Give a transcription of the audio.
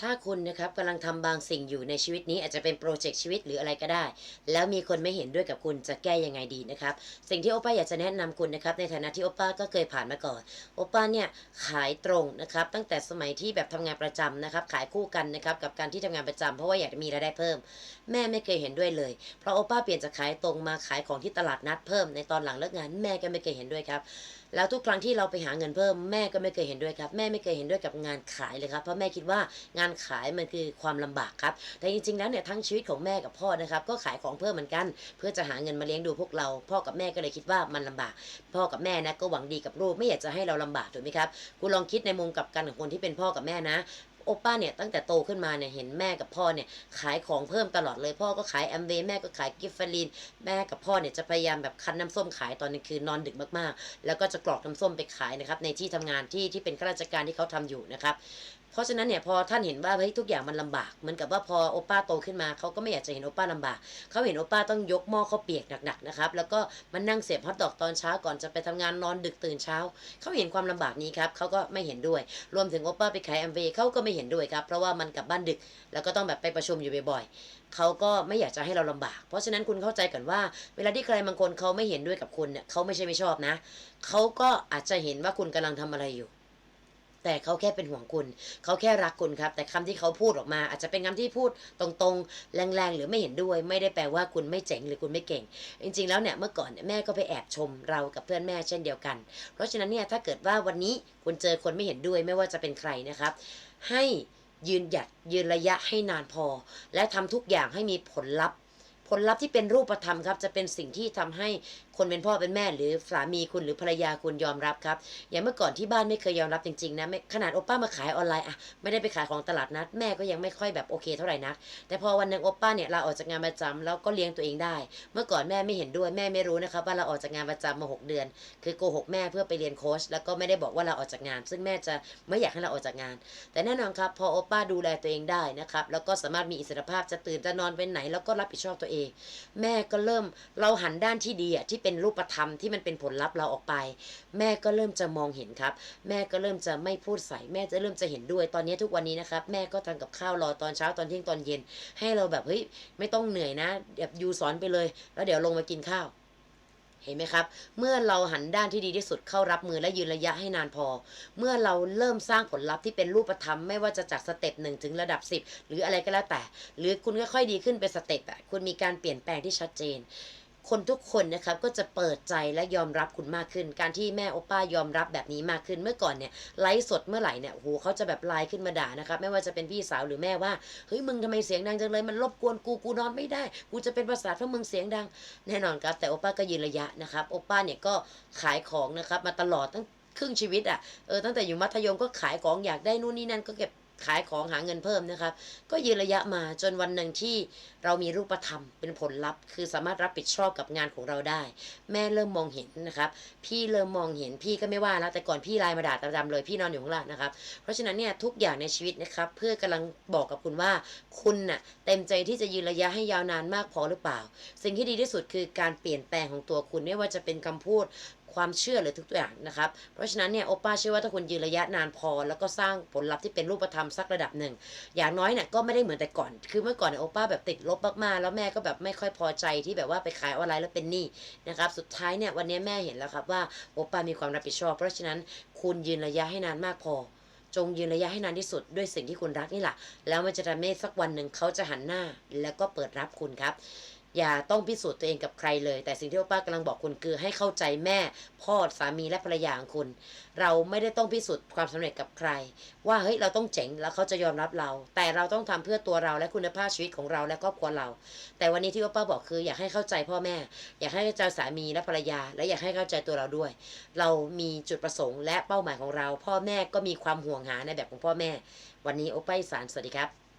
ถ้าคุณนะครับกำลังทำบางสิ่งอยู่ในชีวิตนี้อาจจะเป็นโปรเจกต์ชีวิตหรืออะไรก็ได้ แล้วมีคนไม่เห็นด้วยกับคุณจะแก้ยังไงดีนะครับ สิ่งที่โอป้าอยากจะแนะนำคุณนะครับในฐานะที่โอป้าก็เคยผ่านมาก่อน โอป้าเนี่ยขายตรงนะครับ ตั้งแต่สมัยที่แบบทำงานประจำนะครับ ขายคู่กันนะครับกับการที่ทำงานประจำเพราะว่าอยากมีรายได้เพิ่ม แม่ไม่เคยเห็นด้วยเลย เพราะโอป้าเปลี่ยนจากขายตรงมาขายของที่ตลาดนัดเพิ่มในตอนหลังเลิกงานแม่ก็ไม่เคยเห็นด้วยครับ แล้วทุกครั้งที่เราไปหาเงินเพิ่มแม่ก็ไม่เคยเห็นด้วยครับแม่ไม่เคยเห็นด้วยกับงานขายเลยครับเพราะแม่คิดว่างานขายมันคือความลำบากครับแต่จริงๆแล้วเนี่ยทั้งชีวิตของแม่กับพ่อนะครับก็ขายของเพิ่มเหมือนกัน เพื่อจะหาเงินมาเลี้ยงดูพวกเรา พ่อกับแม่ก็เลยคิดว่ามันลำบาก พ่อกับแม่นะก็หวังดีกับลูกไม่อยากจะให้เราลำบากถูกไหมครับคุณลองคิดในมุมกับกันของคนที่เป็นพ่อกับแม่นะ โอป้าเนี่ยตั้งแต่โตขึ้นมาเนี่ยเห็นแม่กับพ่อเนี่ยขายของเพิ่มตลอดเลยพ่อก็ขายแอมเวย์แม่ก็ขายกิฟฟารีนแม่กับพ่อเนี่ยจะพยายามแบบคั้นน้ำส้มขายตอนกลางคืนนอนดึกมากๆ แล้วก็จะกรอกน้ำส้มไปขายนะครับในที่ทำงานที่ที่เป็นข้าราชการที่เขาทำอยู่นะครับ เพราะฉะนั้นเนี่ยพอท่านเห็นว่าเฮ้ยทุกอย่างมันลำบากเหมือนกับว่าพอโอป้าโตขึ้นมาเขาก็ไม่อยากจะเห็นโอป้าลำบากเขาเห็นโอป้าต้องยกหม้อข้าวเปียกหนักๆนะครับแล้วก็มานั่งเสียบฮอทดอกตอนเช้าก่อนจะไปทำงานนอนดึกตื่นเช้าเขาเห็นความลำบากนี้ครับเขาก็ไม่เห็นด้วย รวมถึงโอป้าไปขายแอมเวย์เขาก็ไม่เห็นด้วยครับเพราะว่ามันกลับบ้านดึก แล้วก็ต้องแบบไปประชุมอยู่บ่อยๆเขาก็ไม่อยากจะให้เราลำบาก เพราะฉะนั้นคุณเข้าใจก่อนว่า เวลาที่ใครบางคนเขาไม่เห็นด้วยกับคุณเนี่ยเขาไม่ใช่ไม่ชอบนะเขาก็อาจจะเห็นว่าคุณกำลังทำอะไรอยู่ แต่เขาแค่เป็นห่วงคุณ เขาแค่รักคุณครับ แต่คำที่เขาพูดออกมา อาจจะเป็นคำที่พูดตรงๆ แรงๆ หรือไม่เห็นด้วย ไม่ได้แปลว่าคุณไม่เจ๋งหรือคุณไม่เก่ง จริง ๆ แล้วเนี่ยเมื่อก่อนแม่ก็ไปแอบชมเรากับเพื่อนแม่เช่นเดียวกัน เพราะฉะนั้นเนี่ยถ้าเกิดว่าวันนี้คุณเจอคนไม่เห็นด้วยไม่ว่าจะเป็นใครนะครับ ให้ยืนหยัดยืนระยะให้นานพอ และทำทุกอย่างให้มีผลลัพธ์ ผลลัพธ์ที่เป็นรูปธรรมครับจะเป็นสิ่งที่ทำให้คนเป็นพ่อเป็นแม่ หรือสามีคุณหรือภรรยาคุณยอมรับครับ อย่างเมื่อก่อนที่บ้านไม่เคยยอมรับจริงๆนะขนาดโอป้ามาขายออนไลน์อะไม่ได้ไปขายของตลาดนัดแม่ก็ยังไม่ค่อยแบบโอเคเท่าไหร่นัก แต่พอวันหนึ่งโอป้าเนี่ยลาออกจากงานประจำแล้วก็เลี้ยงตัวเองได้ เมื่อก่อนแม่ไม่เห็นด้วยแม่ไม่รู้นะครับว่าเราออกจากงานประจำมาหกเดือน คือโกหกแม่เพื่อไปเรียนโค้ชแล้วก็ไม่ได้บอกว่าเราออกจากงาน ซึ่งแม่จะไม่อยากให้เราออกจากงาน แต่แน่นอนครับพอโอป้าดูแลตัวเองได้นะครับแล้วก็สามารถมีอิสรภาพจะตื่นจะนอนไปไหน แล้วก็รับผิดชอบตัวเองแม่ก็เริ่มเราหันด้านที่ดีอะที่เป็นรูปธรรมที่มันเป็นผลลัพธ์เราออกไป แม่ก็เริ่มจะมองเห็นครับ แม่ก็เริ่มจะไม่พูดใส่แม่จะเริ่มจะเห็นด้วยตอนนี้ทุกวันนี้นะครับแม่ก็ทำกับข้าวรอตอนเช้าตอนเที่ยงตอนเย็น ให้เราแบบเฮ้ยไม่ต้องเหนื่อยนะแบบยูสอนไปเลย แล้วเดี๋ยวลงมากินข้าว เห็นไหมครับ เมื่อเราหันด้านที่ดีที่สุดเข้ารับมือและยืนระยะให้นานพอ เมื่อเราเริ่มสร้างผลลัพธ์ที่เป็นรูปธรรมไม่ว่าจะจากสเต็ปหนึ่งถึงระดับ 10 หรืออะไรก็แล้วแต่ หรือคุณค่อยๆดีขึ้นเป็นสเต็ปอะคุณมีการเปลี่ยนแปลงที่ชัดเจน คนทุกคนนะครับก็จะเปิดใจและยอมรับคุณมากขึ้น การที่แม่โอป้ายอมรับแบบนี้มากขึ้นเมื่อก่อนเนี่ยไลฟ์สดเมื่อไหร่เนี่ยโหเขาจะแบบไลน์ขึ้นมาด่านะครับไม่ว่าจะเป็นพี่สาวหรือแม่ว่าเฮ้ยมึงทำไมเสียงดังจังเลยมันรบกวนกูกูนอนไม่ได้ กูจะเป็นประสาทเพราะมึงเสียงดัง แน่นอนครับ แต่โอป้าก็ยืนระยะนะครับโอป้าเนี่ยก็ขายของนะครับมาตลอดตั้งครึ่งชีวิตอะเออตั้งแต่อยู่มัธยมก็ขายของอยากได้นู่นนี่นั่นก็เก็บ ขายของหาเงินเพิ่มนะครับ ก็ยืนระยะมาจนวันหนึ่งที่เรามีรูปธรรมเป็นผลลัพธ์ คือสามารถรับผิดชอบกับงานของเราได้ แม่เริ่มมองเห็นนะครับ พี่เริ่มมองเห็นพี่ก็ไม่ว่าแล้วแต่ก่อนพี่ไลน์มาด่าประจำเลยพี่นอนอยู่ข้างล่างนะครับ เพราะฉะนั้นเนี่ยทุกอย่างในชีวิตนะครับ เพื่อกำลังบอกกับคุณว่าคุณน่ะเต็มใจที่จะยืนระยะให้ยาวนานมากพอหรือเปล่า สิ่งที่ดีที่สุดคือการเปลี่ยนแปลงของตัวคุณไม่ว่าจะเป็นคำพูด ความเชื่อหรือทุกอย่างนะครับ เพราะฉะนั้นเนี่ยโอป้าเชื่อว่าถ้าคุณยืนระยะนานพอ แล้วก็สร้างผลลัพธ์ที่เป็นรูปธรรมสักระดับหนึ่ง อย่างน้อยเนี่ยก็ไม่ได้เหมือนแต่ก่อน คือเมื่อก่อนเนี่ยโอป้าแบบติดลบมากๆ แล้วแม่ก็แบบไม่ค่อยพอใจที่แบบว่าไปขายออนไลน์แล้วเป็นหนี้นะครับ สุดท้ายเนี่ยวันนี้แม่เห็นแล้วครับว่าโอป้ามีความรับผิดชอบ เพราะฉะนั้นคุณยืนระยะให้นานมากพอจงยืนระยะให้นานที่สุดด้วยสิ่งที่คุณรักนี่แหละ แล้วมันจะทำให้สักวันหนึ่งเขาจะหันหน้า แล้วก็เปิดรับคุณครับ อย่าต้องพิสูจน์ตัวเองกับใครเลย แต่สิ่งที่ป้ากำลังบอกคุณคือให้เข้าใจแม่ พ่อสามีและภรรยาของคุณ เราไม่ได้ต้องพิสูจน์ความสำเร็จกับใคร ว่าเฮ้ยเราต้องเจ๋งแล้วเขาจะยอมรับเรา แต่เราต้องทำเพื่อตัวเราและคุณภาพชีวิตของเราและครอบครัวเรา แต่วันนี้ที่ป้าบอกคือ อยากให้เข้าใจพ่อแม่ อยากให้เข้าใจสามีและภรรยา และอยากให้เข้าใจตัวเราด้วย เรามีจุดประสงค์และเป้าหมายของเรา พ่อแม่ก็มีความห่วงหาในแบบของพ่อแม่ วันนี้โอป้าสานสวัสดีครับ